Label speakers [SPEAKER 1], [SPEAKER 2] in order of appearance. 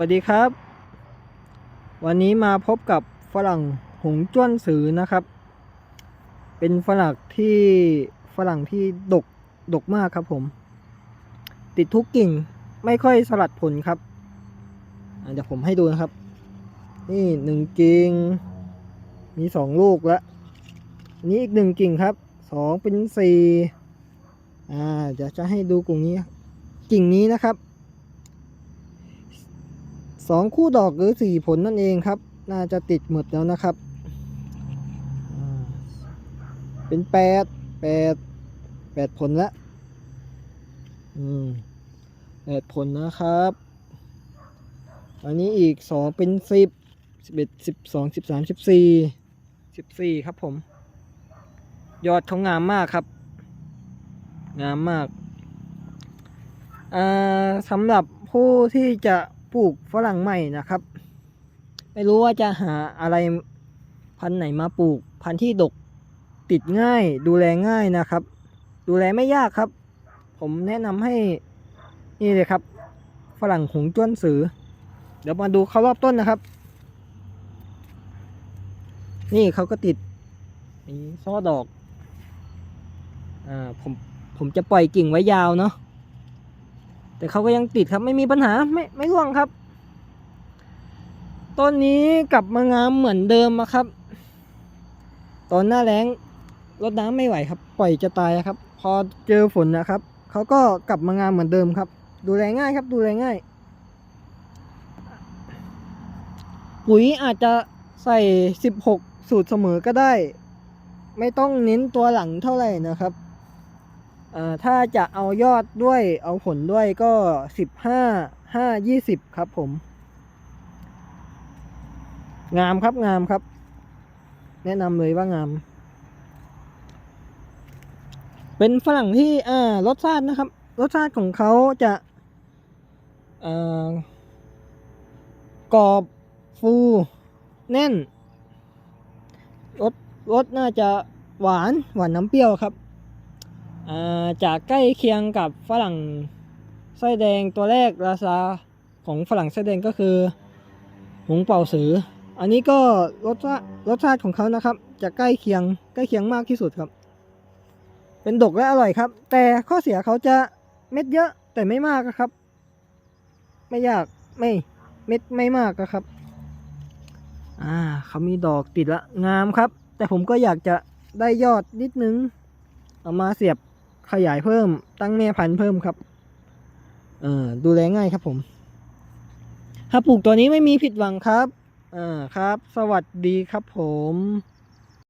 [SPEAKER 1] สวัสดีครับ วันนี้มาพบกับฝรั่งหงจ้วนสือนะครับ เป็นฝรั่งที่ฝรั่งที่ดกดกมากครับผม ติดทุกกิ่งไม่ค่อยสลัดผลครับเดี๋ยวผมให้ดูนะครับ นี่หนึ่งกิ่งมีสองลูกแล้วนนี้อีกหนึ่งกิ่งครับสองเป็นสี่อ่าเดี๋ยวจะให้ดูกลุ่มนี้ กิ่งนี้นะครับ สองคู่ดอกหรือสี่ผลนั่นเองครับ น่าจะติดหมดแล้วนะครับ เป็นแปดแปดแปดผลละอืมแปดผลนะครับ อันนี้อีกสองเป็นสิบสิบเอ็ดสิบสองสิบสามสิบสี่สิบสี่ครับผม ยอดเขางามมากครับ งามมาก อ่าสำหรับผู้ที่จะ ปลูกฝรั่งใหม่นะครับ ไม่รู้ว่าจะหาอะไรพันธุ์ไหนมาปลูก พันธุ์ที่ดกติดง่าย ดูแลง่ายนะครับ ดูแลไม่ยากครับ ผมแนะนำให้นี่เลยครับ ฝรั่งหงจ้วนสือ เดี๋ยวมาดูเขารอบต้นนะครับ นี่เขาก็ติดมีซ้อดอกอ่าผมผมจะปล่อยกิ่งไว้ยาวเนาะ แต่เขาก็ยังติดครับไม่มีปัญหาไม่ไม่ร่วงครับ ต้นนี้กลับมางามเหมือนเดิมอะครับ ตอนหน้าแล้งรดน้ำไม่ไหวครับ ปล่อยจะตายครับ พอเจอฝนนะครับเขาก็กลับมางามเหมือนเดิมครับ ดูแลง่ายครับ ดูแลง่าย ปุ๋ยอาจจะใส่ 16 สูตรเสมอก็ได้ ไม่ต้องเน้นตัวหลังเท่าไหร่นะครับ อ่าถ้าจะเอายอดด้วยเอาผลด้วยก็สิบห้าห้ายี่สิบครับผม งามครับงามครับ แนะนำเลยว่างาม เป็นฝรั่งที่อ่ารสชาตินะครับ รสชาติของเขาจะอ่ากรอบฟูแน่นรสรสน่าจะหวานหวานน้ำเปรี้ยวครับ อ่าจะใกล้เคียงกับฝรั่งไส้แดงตัวแรกราคาของฝรั่งไส้แดงก็คือหงเป่าสือ อันนี้ก็รสชาติรสชาติของเขานะครับ จะใกล้เคียงใกล้เคียงมากที่สุดครับ เป็นดกและอร่อยครับ แต่ข้อเสียเขาจะเม็ดเยอะแต่ไม่มากอะครับ ไม่ยากไม่เม็ดไม่มากอะครับ อ่าเขามีดอกติดละงามครับ แต่ผมก็อยากจะได้ยอดนิดนึง เอามาเสียบ ขยายเพิ่มตั้งแม่พันธุ์เพิ่มครับเออดูแลง่ายครับผม ถ้าปลูกตัวนี้ไม่มีผิดหวังครับอ่าครับ สวัสดีครับผม